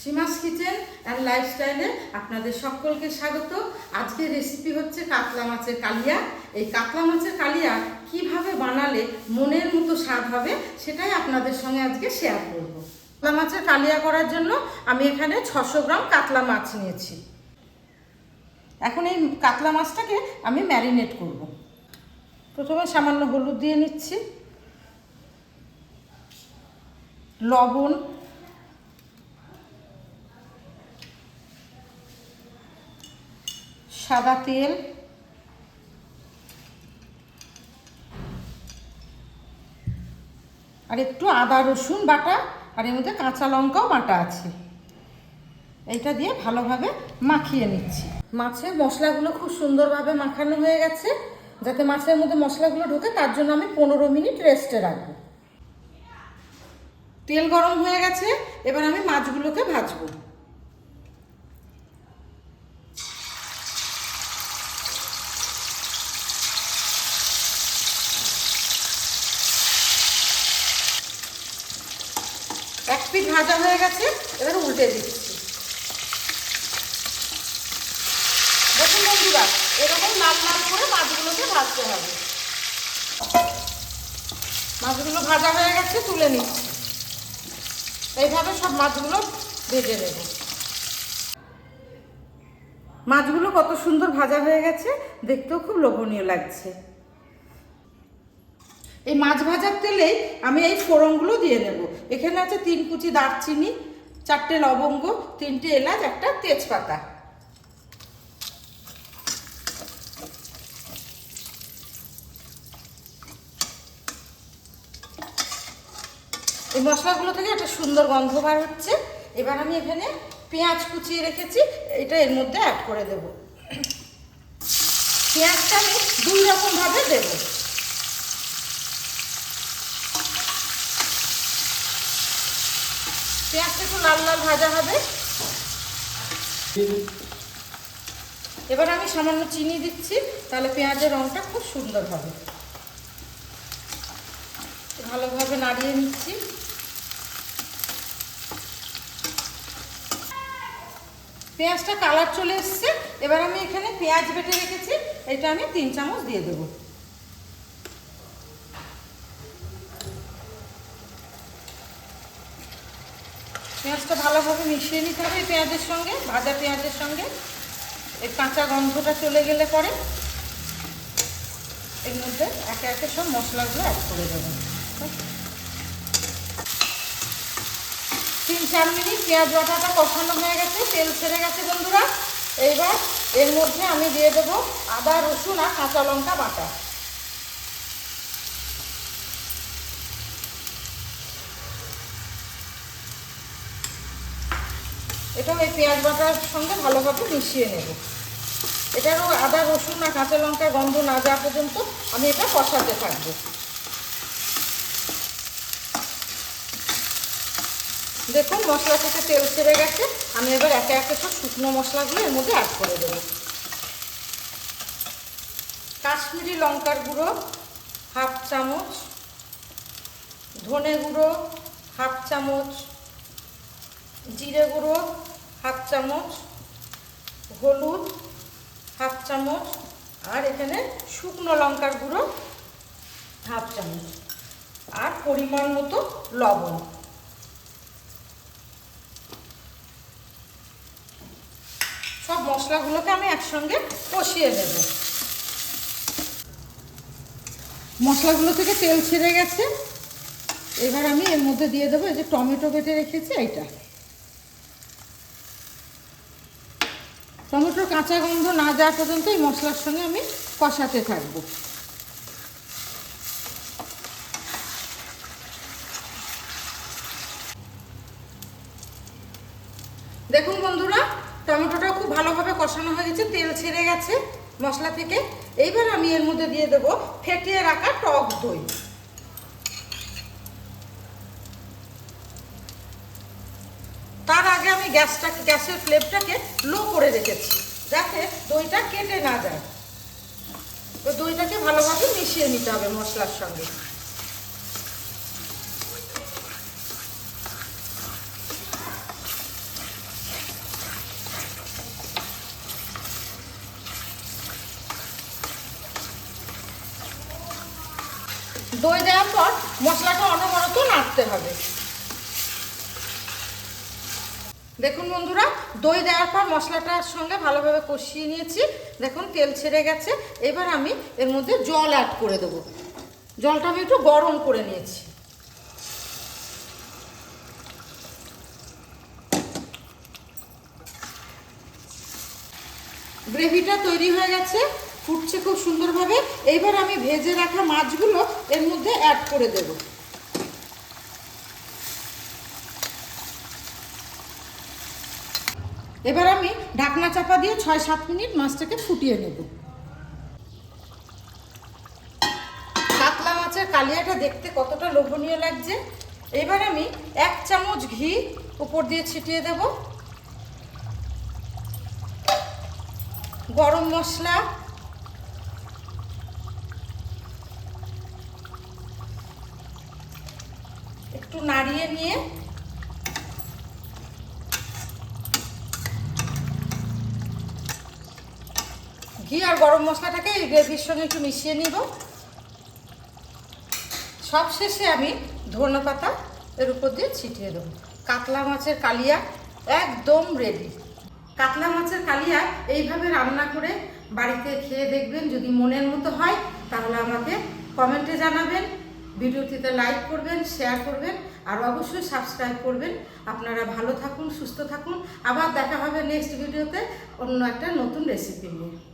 সীমাস kitchen and লাইফস্টাইলে আপনাদের সকলকে স্বাগত। আজকের রেসিপি হচ্ছে কাতলা মাছের কালিয়া। এই কাতলা মাছের কালিয়া কীভাবে বানালে মনের মতো স্বাদ হবে সেটাই আপনাদের সঙ্গে আজকে শেয়ার করব। কাতলা মাছের কালিয়া করার জন্য আমি এখানে ছশো গ্রাম কাতলা মাছ নিয়েছি। এখন এই কাতলা মাছটাকে আমি ম্যারিনেট করব। প্রথমে সামান্য হলুদ দিয়ে নিচ্ছি। লবণ সাদা তেল। আর একটু আদা, রসুন বাটা, আর এর মধ্যে কাঁচা লঙ্কাও বাটা আছে। এইটা দিয়ে ভালোভাবে মাখিয়ে নিচ্ছি। মাছের মশলাগুলো খুব সুন্দরভাবে মাখানো হয়ে গেছে। যাতে মাছের মধ্যে মশলাগুলো ঢোকে, তার জন্য আমি পনেরো মিনিট রেস্টে রাখব। তেল গরম হয়ে গেছে, এবার আমি মাছগুলোকে ভাজবো। এক পিঠ ভাজা হয়ে গেছে, এবার উল্টে দিচ্ছি। দেখুন বন্ধুরা, এরকম লাল লাল করে মাছগুলোকে ভাজতে হবে। মাছগুলো ভাজা হয়ে গেছে, তুলে নিচ্ছি। এইভাবে সব মাছগুলো ভেজে নেব। মাছগুলো কত সুন্দর ভাজা হয়ে গেছে, দেখতেও খুব লোভনীয় লাগছে। এই মাছ ভাজার তেলেই আমি এই ফোড়নগুলো দিয়ে নেব। এখানে আছে তিন কুচি দারচিনি, চারটে লবঙ্গ, তিনটে এলাচ, একটা তেজপাতা। এই মশলাগুলো থেকে একটা সুন্দর গন্ধ বার হচ্ছে। এবার আমি এখানে পেঁয়াজ কুচিয়ে রেখেছি, এটা এর মধ্যে অ্যাড করে দেব। পেঁয়াজটা আমি দুই রকমভাবে দেবো। পেঁয়াজটা একটু লাল লাল ভাজা হবে। এবার আমি সামান্য চিনি দিচ্ছি, তাহলে পেঁয়াজের রঙটা খুব সুন্দর হবে। ভালোভাবে নাড়িয়ে নিচ্ছি। পেঁয়াজটা কালার চলে এসছে। এবার আমি এখানে পেঁয়াজ বেটে রেখেছি, এটা আমি তিন চামচ দিয়ে দেবো। পেঁয়াজটা ভালোভাবে মিশিয়ে নিতে হবে এই পেঁয়াজের সঙ্গে, ভাজা পেঁয়াজের সঙ্গে। এর কাঁচা গন্ধটা চলে গেলে পরে এর মধ্যে একে একে সব মশলাগুলো অ্যাড করে দেবেন তিন, চার মিনিট পেঁয়াজ বাটাটা কষানো হয়ে গেছে, তেল ছেড়ে গেছে বন্ধুরা। এইবার এর মধ্যে আমি দিয়ে দেবো আদা, রসুন আর কাঁচা লঙ্কা বাটা। এটাও এই পেঁয়াজ বাটার সঙ্গে ভালোভাবে মিশিয়ে নেব। এটারও আদা, রসুন আর কাঁচা লঙ্কা গন্ধ না যাওয়া পর্যন্ত আমি এটা কষাতে থাকব। দেখুন মশলা থেকে তেল ছেড়ে গেছে। আমি এবার একে একে সব শুকনো মশলাগুলো এর মধ্যে অ্যাড করে দেবো। কাশ্মীরি লঙ্কার গুঁড়ো, হাফ চামচ, ধনে গুঁড়ো, হাফ চামচ, জিরে গুঁড়ো হাফ চামচ হলুদ, হাফ চামচ, আর এখানে শুকনো লঙ্কার গুঁড়ো, হাফ চামচ, আর পরিমাণ মতো লবণ। সব মশলাগুলোকে আমি একসঙ্গে কষিয়ে দেব মশলাগুলো থেকে তেল ছেড়ে গেছে। এবার আমি এর মধ্যে দিয়ে দেবো এই যে টমেটো বেটে রেখেছি, এইটা। টমেটোর কাঁচা গন্ধ না যাওয়া পর্যন্ত এই মশলার সঙ্গে আমি কষাতে থাকব। দেখুন বন্ধুরা, টমেটোটা খুব ভালোভাবে কষানো হয়ে গেছে, তেল ছেড়ে গেছে মশলা থেকে। এইবার আমি এর মধ্যে দিয়ে দেবো ফেটিয়ে রাখা টক দই। তার আগে আমি গ্যাসটাকে গ্যাসের ফ্লেমটাকে লো করে রেখেছি, যাতে দইটা কেটে না যায়। তো দইটাকে ভালোভাবে মিশিয়ে নিতে হবে মশলার সঙ্গে। দই দেওয়ার পর মশলাটা অনবরত নাড়তে হবে। দেখুন বন্ধুরা, দই দেওয়ার পর মশলাটার সঙ্গে ভালোভাবে কষিয়ে নিয়েছি। দেখুন, তেল ছেড়ে গেছে। এবার আমি এর মধ্যে জল অ্যাড করে দেবো। জলটা আমি একটু গরম করে নিয়েছি। গ্রেভিটা তৈরি হয়ে গেছে, ফুটছে খুব সুন্দরভাবে। এইবার আমি ভেজে রাখা মাছগুলো এর মধ্যে অ্যাড করে দেবো। এবার আমি ঢাকনা চাপা দিয়ে ছয় সাত মিনিট মাছটাকে ফুটিয়ে নেব। কাতলা মাছের কালিয়াটা দেখতে কতটা লোভনীয় লাগছে। এবার আমি এক চামচ ঘি উপর দিয়ে ছিটিয়ে দেব। গরম মশলা। একটু নাড়িয়ে নিয়ে ঘি আর গরম মশলাটাকে এই গ্রেভির সঙ্গে একটু মিশিয়ে নিব। সব শেষে আমি ধনে পাতা এর উপর দিয়ে ছিটিয়ে দেবো। কাতলা মাছের কালিয়া একদম রেডি কাতলা মাছের কালিয়া এইভাবে রান্না করে বাড়িতে খেয়ে দেখবেন, যদি মনের মতো হয়, তাহলে আমাকে কমেন্টে জানাবেন, ভিডিওটিতে লাইক করবেন শেয়ার করবেন, আর অবশ্যই সাবস্ক্রাইব করবেন। আপনারা ভালো থাকুন, সুস্থ থাকুন। আবার দেখা হবে নেক্সট ভিডিওতে অন্য একটা নতুন রেসিপি নিয়ে।